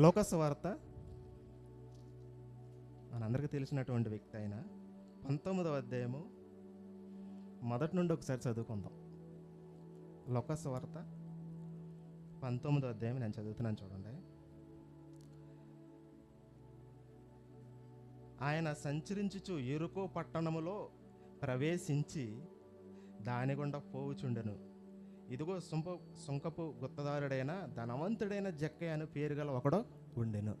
Locus వార్త. మనందరికీ తెలిసినటువంటి వ్యక్తి అయిన పంతొమ్మిదవ అధ్యాయము మొదటి నుండి ఒకసారి చదువుకుందాం. లోకస్ వార్త. పంతొమ్మిదో అధ్యాయం నేను చదువుతున్నాను చూడండి. ఆయన సంచరించుచు ఎరుకో పట్టణములో ప్రవేశించి దాని గుండా పోవుచుండెను. ఇదిగో సుంప సుంకపు గుత్తదారుడైన ధనవంతుడైన జక్కయ్య అని పేరు గల ఒకడు ఉండెను.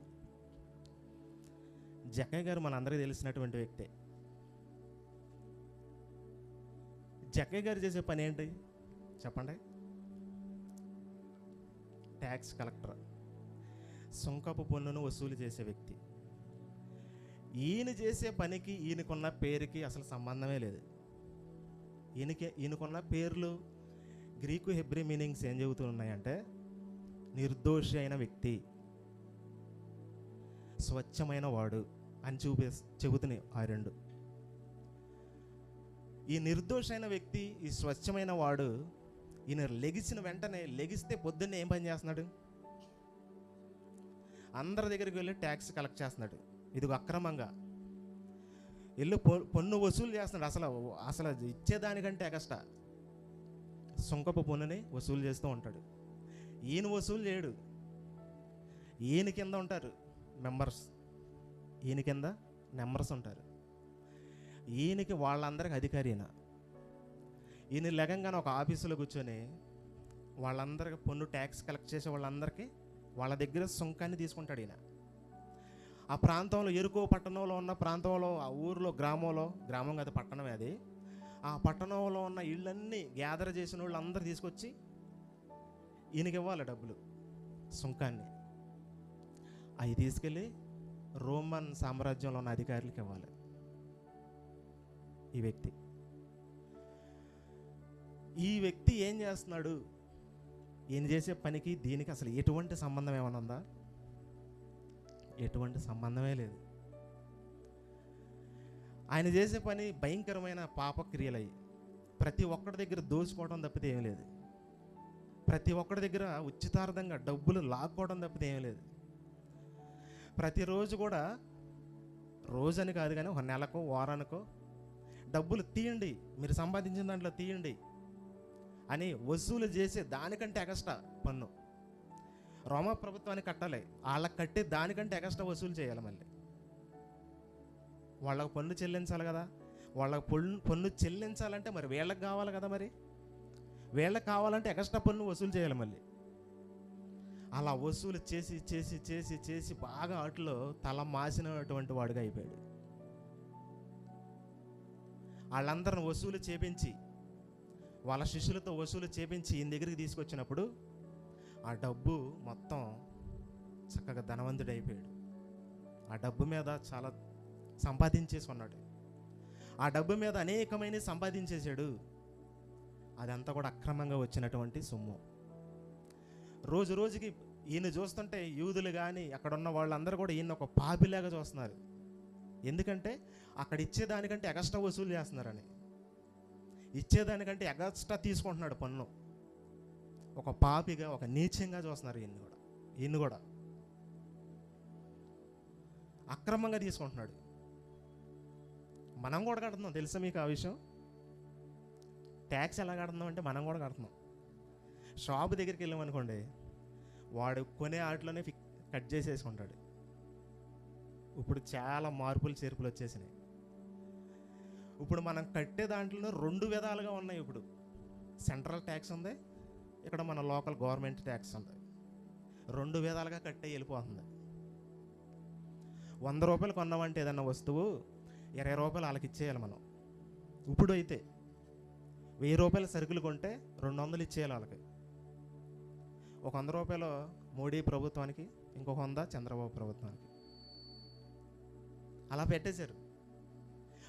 జక్కయ్య గారు మనందరికీ తెలిసినటువంటి వ్యక్తే. జక్కయ్య గారు చేసే పని ఏంటి? చెప్పండి. ట్యాక్స్ కలెక్టర్ సుంకపు పన్నును వసూలు చేసే వ్యక్తి. ఈయన చేసే పనికి ఈయనకున్న పేరుకి అసలు సంబంధమే లేదు. ఈయనకి ఈయనకున్న పేర్లు గ్రీకు హెబ్రి మీనింగ్స్ ఏం చెబుతున్నాయంటే నిర్దోషి అయిన వ్యక్తి స్వచ్ఛమైన వాడు అని చూపే చెబుతున్నాయి ఆ రెండు. ఈ నిర్దోషైన వ్యక్తి ఈ స్వచ్ఛమైన వాడు ఈయన లెగిసిన వెంటనే లెగిస్తే పొద్దున్నే ఏం పని చేస్తున్నాడు? అందరి దగ్గరికి వెళ్ళి ట్యాక్స్ కలెక్ట్ చేస్తున్నాడు. ఇది అక్రమంగా. వెళ్ళి పొ- పన్ను వసూలు చేస్తున్నాడు. అసలు అసలు ఇచ్చేదానికంటే ఎగస్ట్రా సుంకపు పన్నుని వసూలు చేస్తూ ఉంటాడు. ఈయన వసూలు చేయడు. ఈయన కింద ఉంటారు మెంబర్స్. ఈయన కింద నెంబర్స్ ఉంటారు. ఈయనకి వాళ్ళందరికి అధికారి ఈయన ఈయన లెగంగానే ఒక ఆఫీసులో కూర్చొని వాళ్ళందరికి పన్ను ట్యాక్స్ కలెక్ట్ చేసే వాళ్ళందరికీ వాళ్ళ దగ్గర సుంకాన్ని తీసుకుంటాడు ఈయన. ఆ ప్రాంతంలో ఎరుకో పట్టణంలో ఉన్న ప్రాంతంలో ఆ ఊరిలో గ్రామంలో గ్రామం కాదు పట్టణమే అది. ఆ పట్టణంలో ఉన్న ఇళ్ళన్నీ గ్యాదర్ చేసిన వాళ్ళు అందరు తీసుకొచ్చి ఈయనకి ఇవ్వాలి డబ్బులు సుంకాన్ని. అవి తీసుకెళ్ళి రోమన్ సామ్రాజ్యంలో ఉన్న అధికారులకు ఇవ్వాలి. ఈ వ్యక్తి. ఈ వ్యక్తి ఏం చేస్తున్నాడు? ఈయన చేసే పనికి దీనికి అసలు ఎటువంటి సంబంధం ఏమైనా ఉందా? ఎటువంటి సంబంధమే లేదు. ఆయన చేసే పని భయంకరమైన పాపక్రియలయ్యి ప్రతి ఒక్కడి దగ్గర దోచుకోవడం తప్పితే ఏమీ లేదు. ప్రతి ఒక్కడి దగ్గర ఉచితార్థంగా డబ్బులు లాక్కోవడం తప్పితే ఏం లేదు. ప్రతిరోజు కూడా రోజని కాదు కానీ ఒక నెలకో వారానికో డబ్బులు తీయండి మీరు సంపాదించిన దాంట్లో తీయండి అని వసూలు చేసే దానికంటే ఎగస్ట్రా పన్ను. రోమా ప్రభుత్వానికి కట్టాలి. వాళ్ళకి కట్టే దానికంటే ఎగస్ట్రా వసూలు చేయాలి మళ్ళీ. వాళ్ళకు పన్ను చెల్లించాలి కదా. వాళ్ళకి పన్ను పన్ను చెల్లించాలంటే మరి వీళ్ళకి కావాలి కదా మరి. వీళ్ళకి కావాలంటే ఎక్స్ట్రా పన్ను వసూలు చేయాలి మళ్ళీ. అలా వసూలు చేసి చేసి చేసి చేసి బాగా అట్లో తల మాసినటువంటి వాడుగా అయిపోయాడు. వాళ్ళందరిని వసూలు చేపించి వాళ్ళ శిష్యులతో వసూలు చేపించి ఈయన దగ్గరికి తీసుకొచ్చినప్పుడు ఆ డబ్బు మొత్తం చక్కగా ధనవంతుడు అయిపోయాడు ఆ డబ్బు మీద చాలా సంపాదించేసి ఉన్నాడు ఆ డబ్బు మీద అనేకమైన సంపాదించేశాడు. అదంతా కూడా అక్రమంగా వచ్చినటువంటి సొమ్ము. రోజు రోజుకి ఈయన చూస్తుంటే యూదులు కానీ అక్కడ ఉన్న వాళ్ళందరూ కూడా ఈయన ఒక పాపిలాగా చూస్తున్నారు. ఎందుకంటే అక్కడ ఇచ్చేదానికంటే ఎగస్ట్రా వసూలు చేస్తున్నారని. ఇచ్చేదానికంటే ఎగస్ట్రా తీసుకుంటున్నాడు పన్ను. ఒక పాపిగా ఒక నీచంగా చూస్తున్నారు ఈయన్ని కూడా. ఈయన్ని కూడా. అక్రమంగా తీసుకుంటున్నాడు. మనం కూడా కడుతున్నాం. తెలుసా మీకు ఆ విషయం? ట్యాక్స్ ఎలా కడుతున్నాం అంటే మనం కూడా కడుతున్నాం. షాప్ దగ్గరికి వెళ్ళామనుకోండి వాడు కొనే ఆటలోనే ఫిక్ కట్ చేసేసుకుంటాడు. ఇప్పుడు చాలా మార్పులు చేర్పులు వచ్చేసినాయి. ఇప్పుడు మనం కట్టే దాంట్లో రెండు విధాలుగా ఉన్నాయి ఇప్పుడు. సెంట్రల్ ట్యాక్స్ ఉంది ఇక్కడ మన లోకల్ గవర్నమెంట్ ట్యాక్స్ ఉంది. రెండు విధాలుగా కట్టే వెళ్ళిపోతుంది. వంద రూపాయలు కొన్నామంటే ఏదన్నా వస్తువు ఇరవై రూపాయలు వాళ్ళకి ఇచ్చేయాలి మనం. ఇప్పుడు అయితే వెయ్యి రూపాయల సరుకులు కొంటే రెండు వందలు ఇచ్చేయాలి వాళ్ళకి. ఒక వంద రూపాయలు మోడీ ప్రభుత్వానికి ఇంకొక వంద చంద్రబాబు ప్రభుత్వానికి. అలా పెట్టేశారు.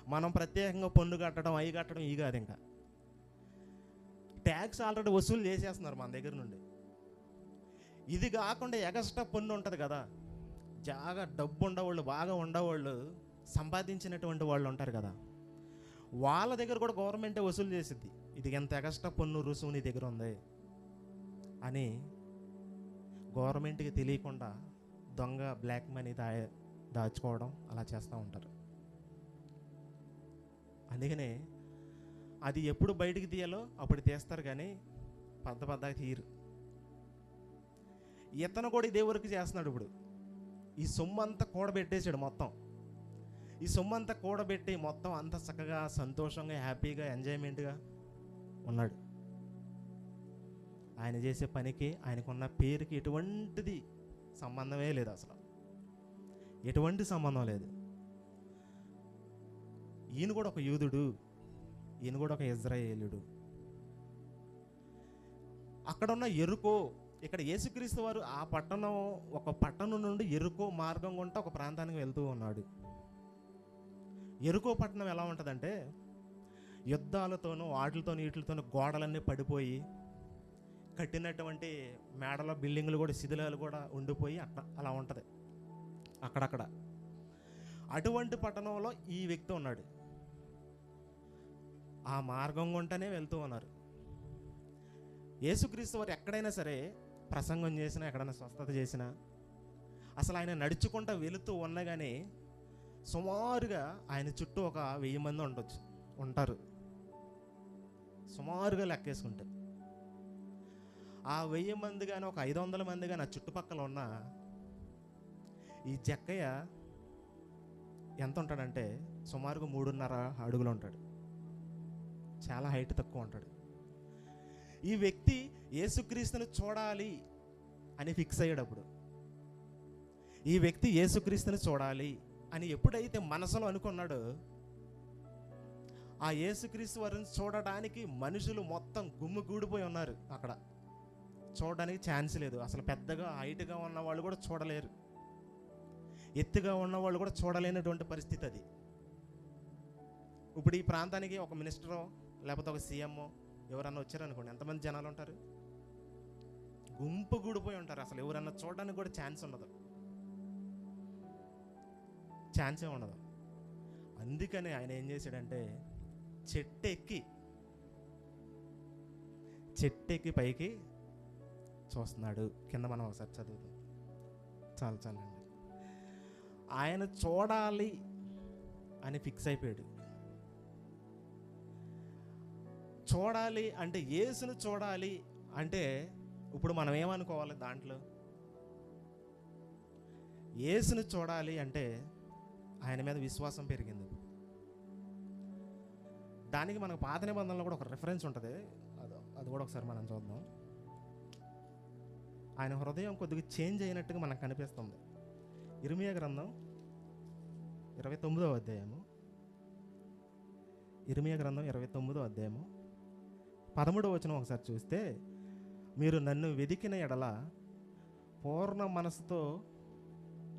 మనం ప్రత్యేకంగా పన్ను కట్టడం అవి కట్టడం ఇవి కాదు ఇంకా. ట్యాక్స్ ఆల్రెడీ వసూలు చేసేస్తున్నారు మన దగ్గర నుండి. ఇది కాకుండా ఎగస్ట్రా పన్ను ఉంటుంది కదా. జాగా డబ్బు ఉండేవాళ్ళు బాగా ఉండేవాళ్ళు సంపాదించినటువంటి వాళ్ళు ఉంటారు కదా. వాళ్ళ దగ్గర కూడా గవర్నమెంటే వసూలు చేసిద్ది. ఇది ఎంత ఎగస్ట్రా పన్ను రుసుము నీ దగ్గర ఉంది? అని గవర్నమెంట్కి తెలియకుండా దొంగ బ్లాక్ మనీ దా దాచుకోవడం అలా చేస్తూ ఉంటారు. అందుకనే అది ఎప్పుడు బయటికి తీయాలో అప్పుడు తీస్తారు కానీ పెద్ద పెద్దగా తీయరు. ఇతను కూడా ఇదే వరకు చేస్తున్నాడు ఇప్పుడు. ఈ సొమ్ము అంతా కూడబెట్టేసాడు మొత్తం. ఈ సొమ్ము అంతా కూడబెట్టి మొత్తం అంత చక్కగా సంతోషంగా హ్యాపీగా ఎంజాయ్మెంట్గా ఉన్నాడు. ఆయన చేసే పనికి ఆయనకున్న పేరుకి ఎటువంటిది సంబంధమే లేదు అసలు. ఎటువంటి సంబంధం లేదు. ఈయన కూడా ఒక యూదుడు ఈయన కూడా ఒక ఇజ్రాయేలుడు. అక్కడ ఉన్న ఎరుకో ఇక్కడ యేసుక్రీస్తు వారు ఆ పట్టణం ఒక పట్టణం నుండి ఎరుకో మార్గం గుంట ఒక ప్రాంతానికి వెళ్తూ ఉన్నాడు. ఎరుకో పట్టణం ఎలా ఉంటుందంటే యుద్ధాలతోనూ వాటిలతోనూ వీటితోనూ గోడలన్నీ పడిపోయి కట్టినటువంటి మేడల బిల్డింగ్లు కూడా శిథిలాలు కూడా ఉండిపోయి అట్లా అలా ఉంటుంది. అక్కడక్కడ. అటువంటి పట్టణంలో ఈ వ్యక్తి ఉన్నాడు. ఆ మార్గం గుంటనే వెళ్తూ ఉన్నారు. యేసుక్రీస్తు వారు ఎక్కడైనా సరే ప్రసంగం చేసినా ఎక్కడైనా స్వస్థత చేసినా అసలు ఆయన నడుచుకుంటూ వెళుతూ ఉండగానే సుమారుగా ఆయన చుట్టూ ఒక వెయ్యి మంది ఉండొచ్చు ఉంటారు. సుమారుగా లెక్కేసుకుంటే. ఆ వెయ్యి మంది కానీ ఒక ఐదు వందల మంది కానీ ఆ చుట్టుపక్కల ఉన్న ఈ జక్కయ్య ఎంత ఉంటాడంటే సుమారుగా మూడున్నర అడుగులు ఉంటాడు. చాలా హైట్ తక్కువ ఉంటాడు. ఈ వ్యక్తి యేసుక్రీస్తుని చూడాలి అని ఫిక్స్ అయ్యాడు అప్పుడు ఈ వ్యక్తి యేసుక్రీస్తుని చూడాలి అని ఎప్పుడైతే మనసులో అనుకున్నాడో ఆ యేసుక్రీస్తు వారిని చూడడానికి మనుషులు మొత్తం గుమ్మిగూడిపోయి ఉన్నారు అక్కడ. చూడడానికి ఛాన్స్ లేదు. అసలు పెద్దగా హైట్గా ఉన్న వాళ్ళు కూడా చూడలేరు. ఎత్తుగా ఉన్న వాళ్ళు కూడా చూడలేనటువంటి పరిస్థితి అది. ఇప్పుడు ఈ ప్రాంతానికి ఒక మినిస్టరో లేకపోతే ఒక సీఎంఓ ఎవరన్నా వచ్చారనుకోండి ఎంతమంది జనాలు ఉంటారు? గుంపు గూడిపోయి ఉంటారు. అసలు ఎవరన్నా చూడడానికి కూడా ఛాన్స్ ఉండదు. ఛాన్సే ఉండదు. అందుకని ఆయన ఏం చేశాడంటే చెట్టు ఎక్కి చెట్టు ఎక్కి పైకి చూస్తున్నాడు. కింద మనం ఒకసారి చదువుతాం చాలు చాలండి. ఆయన చూడాలి అని ఫిక్స్ అయిపోయాడు. చూడాలి అంటే యేసును చూడాలి అంటే ఇప్పుడు మనం ఏమనుకోవాలి దాంట్లో? యేసును చూడాలి అంటే ఆయన మీద విశ్వాసం పెరిగింది. దానికి మనకు పాత నిబంధనలో కూడా ఒక రిఫరెన్స్ ఉంటుంది. అది అది కూడా ఒకసారి మనం చూద్దాం. ఆయన హృదయం కొద్దిగా చేంజ్ అయినట్టుగా మనకు కనిపిస్తుంది. ఇర్మియా గ్రంథం ఇరవై తొమ్మిదో అధ్యాయము. ఇర్మియా గ్రంథం ఇరవై తొమ్మిదో అధ్యాయము. పదమూడో వచనం ఒకసారి చూస్తే మీరు నన్ను వెదికిన ఎడల పూర్ణ మనసుతో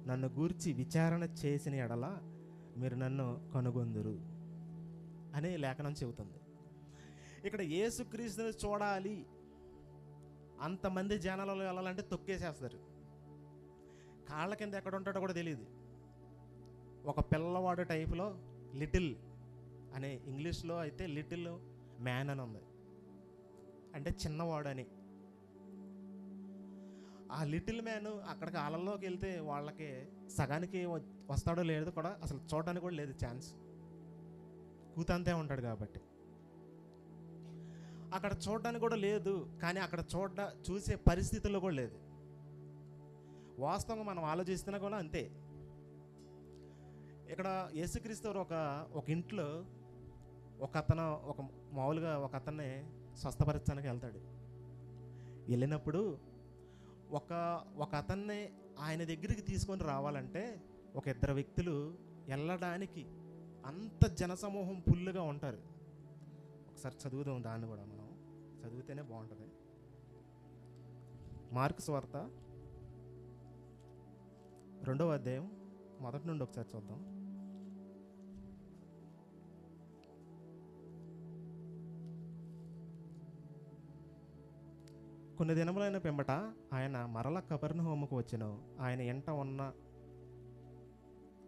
నన్ను గూర్చి విచారణ చేసిన ఎడల మీరు నన్ను కనుగొందురు అనే లేఖనం చెబుతుంది. ఇక్కడ ఏసుక్రీస్తుని చూడాలి. అంతమంది జనాలలో వెళ్ళాలంటే తొక్కేసేస్తారు. కాళ్ళ కింద ఎక్కడ ఉంటాడో కూడా తెలియదు ఒక పిల్లవాడు టైపులో లిటిల్ అనే ఇంగ్లీష్లో అయితే లిటిల్ మ్యాన్ అని ఉంది. అంటే చిన్నవాడు అని ఆ లిటిల్ మ్యాన్ అక్కడికి ఆలల్లోకి వెళ్తే వాళ్ళకి సగానికి వస్తాడో లేదో కూడా అసలు చూడడానికి కూడా లేదు ఛాన్స్. కూతంతే ఉంటాడు కాబట్టి. అక్కడ చూడడానికి కూడా లేదు కానీ అక్కడ చూడ చూసే పరిస్థితుల్లో కూడా లేదు. వాస్తవంగా మనం ఆలోచిస్తున్నా కూడా అంతే. ఇక్కడ యేసుక్రీస్తు ఒక ఒక ఇంట్లో ఒక అతను ఒక మామూలుగా ఒక అతన్ని స్వస్థపరచడానికి వెళ్తాడు. వెళ్ళినప్పుడు ఒక ఒక అతన్ని ఆయన దగ్గరికి తీసుకొని రావాలంటే ఒక ఇద్దరు వ్యక్తులు వెళ్ళడానికి అంత జనసమూహం ఫుల్గా ఉంటారు. ఒకసారి చదువుదాం దాన్ని కూడా మనం. చదివితేనే బాగుంటుంది. మార్క్స్ వార్త. రెండవ అధ్యాయం. మొదటి నుండి ఒకసారి చూద్దాం. కొన్ని దినములైన పిమ్మట ఆయన మరల కబర్ను హోమకు వచ్చెను. ఆయన ఎంట ఉన్న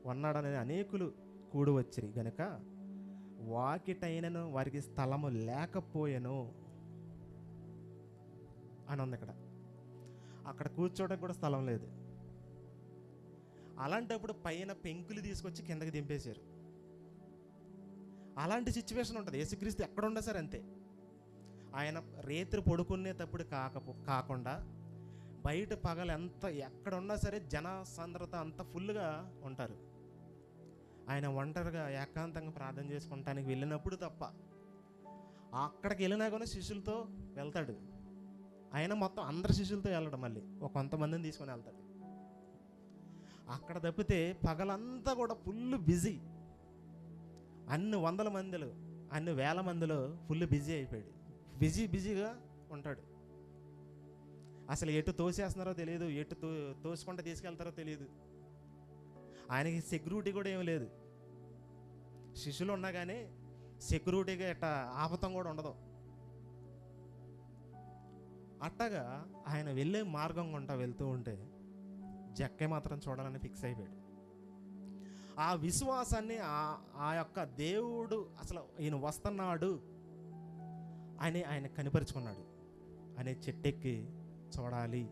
ఉన్నాడనే అనేకులు కూడి వచ్చిరి గనుక వాకిటైనను వారికి స్థలము లేకపోయెను అని ఉంది ఇక్కడ అక్కడ కూర్చోవడానికి కూడా స్థలం లేదు. అలాంటప్పుడు పైన పెంకులు తీసుకొచ్చి కిందకి దింపేశారు. అలాంటి సిచ్యువేషన్ ఉంటుంది. యేసుక్రీస్తు ఎక్కడ ఉన్నా సరే అంతే. ఆయన రేత్రి పడుకునేటప్పుడు కాకపో కాకుండా బయట పగలు ఎంత ఎక్కడున్నా సరే జన సాంద్రత అంత ఫుల్గా ఉంటారు. ఆయన ఒంటరిగా ఏకాంతంగా ప్రార్థన చేసుకుంటానికి వెళ్ళినప్పుడు తప్ప అక్కడికి వెళ్ళినా కూడా శిష్యులతో వెళ్తాడు. ఆయన మొత్తం అందరి శిష్యులతో వెళ్ళడం మళ్ళీ. ఒక కొంతమందిని తీసుకొని వెళ్తాడు. అక్కడ తప్పితే పగలంతా కూడా ఫుల్ బిజీ. అన్ని వందల మందిలో అన్ని వేల మందిలో ఫుల్ బిజీ అయిపోయాడు. బిజీ బిజీగా ఉంటాడు. అసలు ఎటు తోసేస్తున్నారో తెలియదు ఎటు తో తోసుకుంటే తీసుకెళ్తారో తెలియదు. ఆయనకి సెక్యూరిటీ కూడా ఏమీ లేదు. శిష్యులు ఉన్నా కానీ సెక్యూరిటీగా ఇట్ట ఆపతం కూడా ఉండదు. అట్టగా ఆయన వెళ్ళే మార్గం గుంటా వెళ్తూ ఉంటే జక్కే మాత్రం చూడాలని ఫిక్స్ అయిపోయాడు. ఆ విశ్వాసాన్ని ఆ ఆ యొక్క దేవుడు అసలు ఈయన వస్తున్నాడు. ఆయన ఆయన కనిపరుచుకున్నాడు. అనే చెట్టెక్కి చూడాలి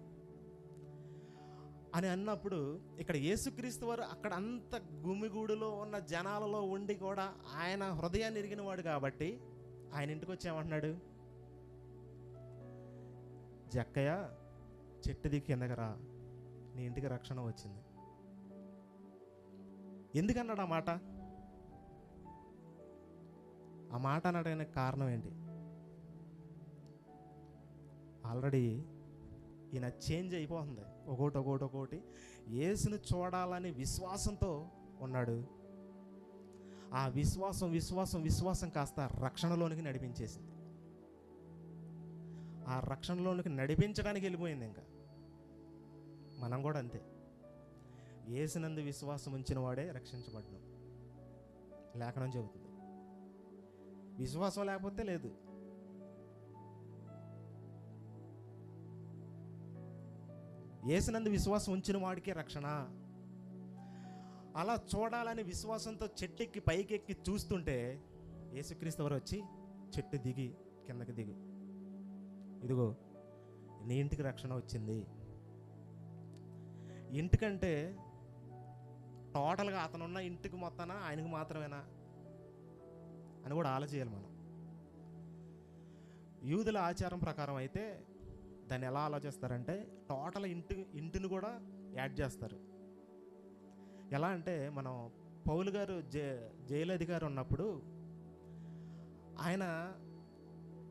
అని అన్నప్పుడు ఇక్కడ యేసుక్రీస్తు వారు అక్కడ అంత గుమిగూడులో ఉన్న జనాలలో ఉండి కూడా ఆయన హృదయాన్ని ఎరిగిన వాడు కాబట్టి ఆయన ఇంటికి వచ్చేమంటున్నాడు జక్కయ్య చెట్టు దిక్కి కిందకి రా. నీ ఇంటికి రక్షణ వచ్చింది. ఎందుకన్నాడు ఆ మాట? ఆ మాట అనడానికి కారణం ఏంటి? ఆల్రెడీ ఈయన చేంజ్ అయిపోతుంది. ఒకటి ఒకటి ఒకటి. ఏసును చూడాలని విశ్వాసంతో ఉన్నాడు. ఆ విశ్వాసం విశ్వాసం విశ్వాసం కాస్త రక్షణలోనికి నడిపించేసింది. ఆ రక్షణలోనికి నడిపించడానికి వెళ్ళిపోయింది ఇంకా. మనం కూడా అంతే. ఏసినందు విశ్వాసం ఉంచిన వాడే రక్షించబడ్డం లేఖనం చెబుతుంది. విశ్వాసం లేకపోతే లేదు. ఏసినందు విశ్వాసం ఉంచిన వాడికే రక్షణ. అలా చూడాలని విశ్వాసంతో చెట్టెక్కి పైకెక్కి చూస్తుంటే యేసుక్రీస్తు వారు వచ్చి చెట్టు దిగి కిందకి దిగు. ఇదిగో నీ ఇంటికి రక్షణ వచ్చింది. ఇంటికంటే టోటల్గా అతనున్న ఇంటికి మొత్తాన ఆయనకు మాత్రమేనా? అని కూడా ఆలోచించాలి మనం. యూదుల ఆచారం ప్రకారం అయితే దాన్ని ఎలా ఆలోచిస్తారంటే టోటల్ ఇంటి ఇంటిని కూడా యాడ్ చేస్తారు. ఎలా అంటే మనం పౌలు గారు జే జైలు అధికారి ఉన్నప్పుడు ఆయన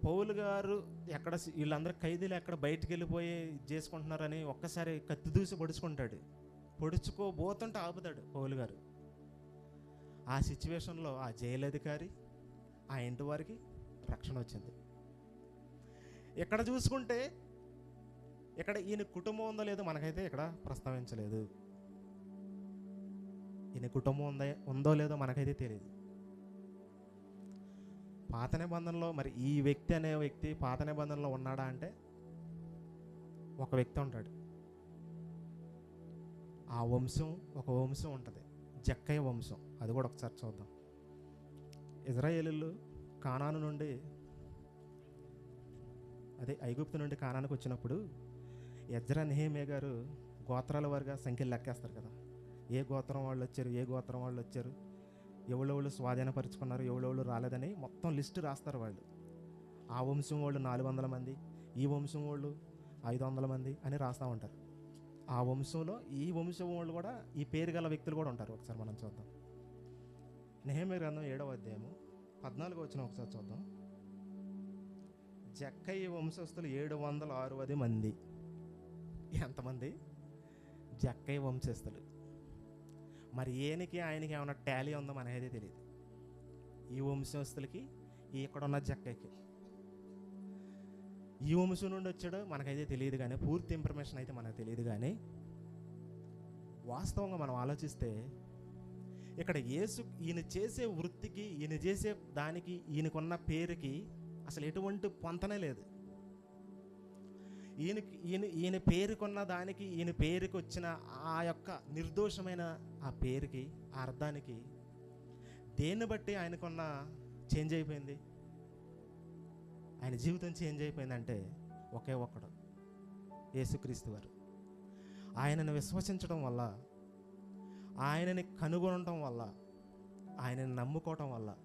పౌలు గారు ఎక్కడ వీళ్ళందరూ ఖైదీలు ఎక్కడ బయటికి వెళ్ళిపోయి చేసుకుంటున్నారని ఒక్కసారి కత్తి దూసి పొడుచుకుంటాడు. పొడుచుకోబోతుంటే ఆపుతాడు పౌలు గారు. ఆ సిచ్యువేషన్లో ఆ జైలు అధికారి ఆ ఇంటి వారికి రక్షణ వచ్చింది. ఇక్కడ చూసుకుంటే ఇక్కడ ఈయన కుటుంబం ఉందో లేదో మనకైతే ఇక్కడ ప్రస్తావించలేదు. ఈయన కుటుంబం ఉందో ఉందో లేదో మనకైతే తెలియదు పాత నిబంధనలో మరి ఈ వ్యక్తి అనే వ్యక్తి పాత నిబంధనలో ఉన్నాడా అంటే ఒక వ్యక్తి ఉంటాడు. ఆ వంశం ఒక వంశం ఉంటుంది. జక్కయ్య వంశం. అది కూడా ఒకసారి చూద్దాం. ఇజ్రాయేలీలు కానాను నుండి అదే ఐగుప్తు నుండి కానానికి వచ్చినప్పుడు ఎజ్రా నెహేమే గారు గోత్రాల వారిగా సంఖ్యలు లెక్కేస్తారు కదా. ఏ గోత్రం వాళ్ళు వచ్చారు ఏ గోత్రం వాళ్ళు వచ్చారు ఎవడెవళ్ళు స్వాధీనపరుచుకున్నారు ఎవడెవళ్ళు రాలేదని మొత్తం లిస్ట్ రాస్తారు వాళ్ళు. ఆ వంశం వాళ్ళు నాలుగు వందల మంది ఈ వంశం వాళ్ళు ఐదు వందల మంది అని రాస్తూ ఉంటారు. ఆ వంశంలో ఈ వంశం వాళ్ళు కూడా ఈ పేరు గల వ్యక్తులు కూడా ఉంటారు ఒకసారి మనం చూద్దాం. నెహమే గ్రంథం ఏడవ అధ్యాయము పద్నాలుగు వచ్చిన ఒకసారి చూద్దాం. జక్కయ్య వంశస్థులు ఏడు వందల అరవది మంది. ఎంతమంది? జక్కయ్య వంశస్థులు. మరి ఈయనకి ఆయనకి ఏమైనా టాలీ ఉందో మనకైతే తెలియదు ఈ వంశస్థులకి ఈ ఇక్కడ ఉన్న జక్కయ్యకి. ఈ వంశం నుండి వచ్చాడో మనకైతే తెలియదు కానీ పూర్తి ఇన్ఫర్మేషన్ అయితే మనకు తెలియదు కానీ వాస్తవంగా మనం ఆలోచిస్తే ఇక్కడ యేసు ఈయన చేసే వృత్తికి ఈయన చేసే దానికి ఈయనకున్న పేరుకి అసలు ఎటువంటి పొంతనే లేదు. ఈయనకి ఈయన ఈయన పేరుకున్న దానికి ఈయన పేరుకి వచ్చిన ఆ యొక్క నిర్దోషమైన ఆ పేరుకి ఆ అర్థానికి దేన్ని బట్టి ఆయనకున్న చేంజ్ అయిపోయింది? ఆయన జీవితం చేంజ్ అయిపోయిందంటే ఒకే ఒక్కడు యేసుక్రీస్తు వారు. ఆయనను విశ్వసించడం వల్ల ఆయనని కనుగొనటం వల్ల ఆయనని నమ్ముకోవటం వల్ల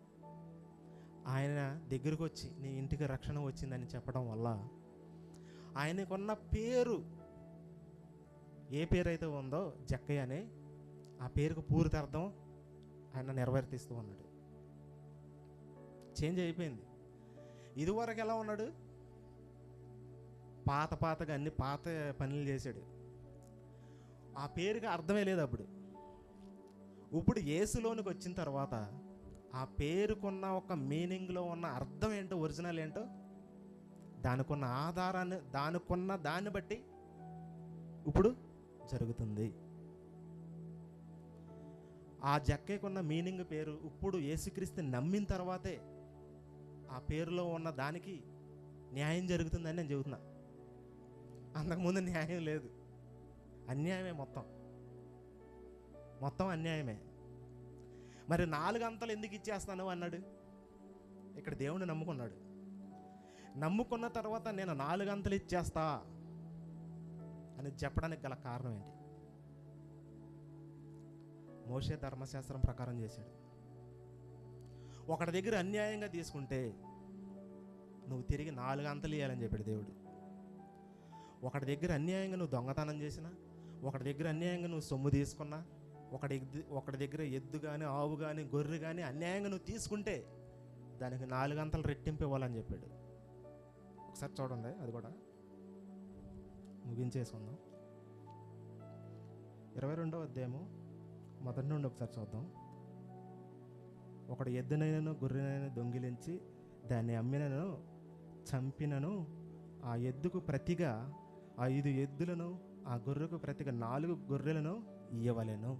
ఆయన దగ్గరకు వచ్చి నీ ఇంటికి రక్షణ వచ్చిందని చెప్పడం వల్ల ఆయనకున్న పేరు ఏ పేరు అయితే ఉందో జక్కయ్య అని ఆ పేరుకు పూర్తి అర్థం ఆయన నెరవేర్తిస్తూ ఉన్నాడు. చేంజ్ అయిపోయింది. ఇదివరకు ఎలా ఉన్నాడు? పాత పాతగా అన్ని పాత పనులు చేశాడు. ఆ పేరుకి అర్థమే లేదు అప్పుడు. ఇప్పుడు ఏసులోనికి వచ్చిన తర్వాత ఆ పేరుకున్న ఒక మీనింగ్లో ఉన్న అర్థం ఏంటో ఒరిజినల్ ఏంటో దానికున్న ఆధారాన్ని దానికున్న దాన్ని బట్టి ఇప్పుడు జరుగుతుంది. ఆ జక్కకున్న మీనింగ్ పేరు ఇప్పుడు యేసుక్రీస్తు నమ్మిన తర్వాతే ఆ పేరులో ఉన్న దానికి న్యాయం జరుగుతుందని నేను చెబుతున్నా. అంతకుముందు న్యాయం లేదు. అన్యాయమే మొత్తం. మొత్తం అన్యాయమే. మరి నాలుగు అంతలు ఎందుకు ఇచ్చేస్తాను అన్నాడు? ఇక్కడ దేవుడిని నమ్ముకున్నాడు. నమ్ముకున్న తర్వాత నేను నాలుగంతలు ఇచ్చేస్తా అని చెప్పడానికి గల కారణం ఏంటి? మోషే ధర్మశాస్త్రం ప్రకారం చేశాడు. ఒకటి దగ్గర అన్యాయంగా తీసుకుంటే నువ్వు తిరిగి నాలుగు అంతలు ఇవ్వాలని చెప్పాడు దేవుడు. ఒకటి దగ్గర అన్యాయంగా నువ్వు దొంగతనం చేసినా ఒకటి దగ్గర అన్యాయంగా నువ్వు సొమ్ము తీసుకున్నా ఒకటి ఒకటి దగ్గర ఎద్దు కానీ ఆవు కానీ గొర్రె కానీ అన్యాయంగా నువ్వు తీసుకుంటే దానికి నాలుగంతలు రెట్టింపు ఇవ్వాలని చెప్పాడు. ఒకసారి చూడండి అది కూడా. ముగించేసుకుందాం. ఇరవై రెండవ అధ్యాయము మొదటి నుండి ఒకసారి చూద్దాం. ఒకడు ఎద్దునైనను గుర్రెనైనా దొంగిలించి దాన్ని అమ్మినను చంపినను. ఆ ఎద్దుకు ప్రతిగా ఆ ఐదు ఎద్దులను ఆ గొర్రెకు ప్రతిగా నాలుగు గొర్రెలను ఇవ్వలేను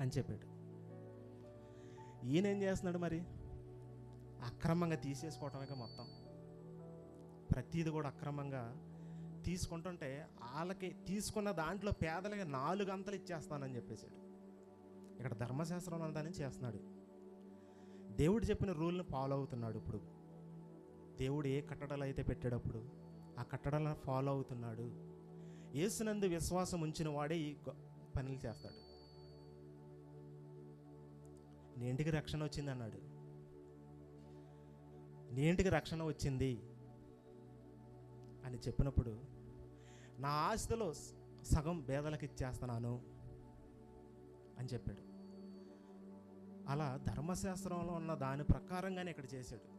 అని చెప్పాడు. ఈయన ఏం చేస్తున్నాడు మరి? అక్రమంగా తీసేసుకోవటమే మొత్తం. ప్రతీది కూడా అక్రమంగా తీసుకుంటుంటే వాళ్ళకి తీసుకున్న దాంట్లో పేదలకి నాలుగు అంతలు ఇచ్చేస్తానని చెప్పేశాడు. ఇక్కడ ధర్మశాస్త్రం దాన్ని చేస్తున్నాడు. దేవుడు చెప్పిన రూల్ని ఫాలో అవుతున్నాడు ఇప్పుడు. దేవుడు ఏ కట్టడలు అయితే పెట్టేటప్పుడు ఆ కట్టడలను ఫాలో అవుతున్నాడు. ఏసునందు విశ్వాసం ఉంచిన వాడే ఈ పనులు చేస్తాడు. నీ ఇంటికి రక్షణ వచ్చింది అన్నాడు నీ ఇంటికి రక్షణ వచ్చింది. అని చెప్పినప్పుడు నా ఆస్తిలో సగం పేదలకు ఇచ్చేస్తున్నాను అని చెప్పాడు. అలా ధర్మశాస్త్రంలో ఉన్న దాని ప్రకారంగానే ఇక్కడ చేశాడు.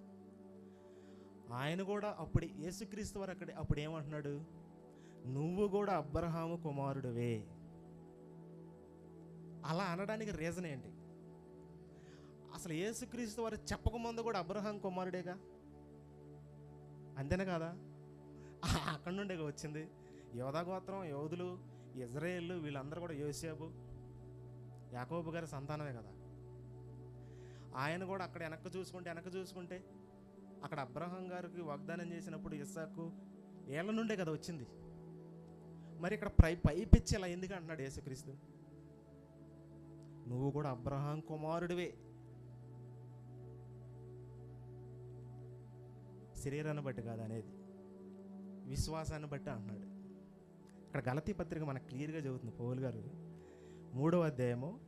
ఆయన కూడా అప్పుడు యేసుక్రీస్తు వారు అక్కడ అప్పుడు ఏమంటున్నాడు? నువ్వు కూడా అబ్రహాము కుమారుడివే. అలా అనడానికి రీజన్ ఏంటి? అసలు యేసుక్రీస్తు వారు చెప్పకముందు కూడా అబ్రహాం కుమారుడేగా? అంతేనా కదా? అక్కడి నుండే వచ్చింది. యోధా గోత్రం యోధులు ఇజ్రాయేల్ వీళ్ళందరూ కూడా యోసేపు యాకోబు గారి సంతానమే కదా. ఆయన కూడా అక్కడ వెనక్కి చూసుకుంటే వెనక్కి చూసుకుంటే అక్కడ అబ్రహం గారికి వాగ్దానం చేసినప్పుడు ఇస్సాకు ఏళ్ళ నుండే కదా వచ్చింది. మరి ఇక్కడ పై పైపిచ్చి ఇలా ఎందుకు అంటున్నాడు యేసుక్రీస్తు? నువ్వు కూడా అబ్రహాం కుమారుడివే. శరీరాన్ని బట్టి కాదు అనేది విశ్వాసాన్ని బట్టి అంటున్నాడు. ఇక్కడ గలతీ పత్రిక మనకు క్లియర్గా చదువుతుంది పౌలు గారు. మూడవ అధ్యాయము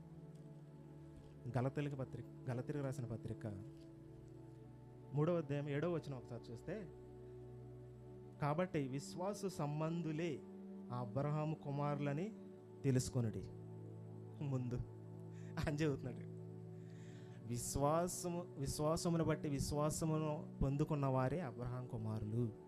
గలతలిక పత్రిక గలతీలకు రాసిన పత్రిక. మూడవ అధ్యాయం ఏడవ వచ్చిన ఒకసారి చూస్తే కాబట్టి విశ్వాస సంబంధులే ఆ అబ్రహాము కుమారులని తెలుసుకొనుడి. ముందు అని చెబుతున్నాడు విశ్వాసము విశ్వాసమును బట్టి విశ్వాసమును పొందుకున్న వారే అబ్రహాం కుమారులు.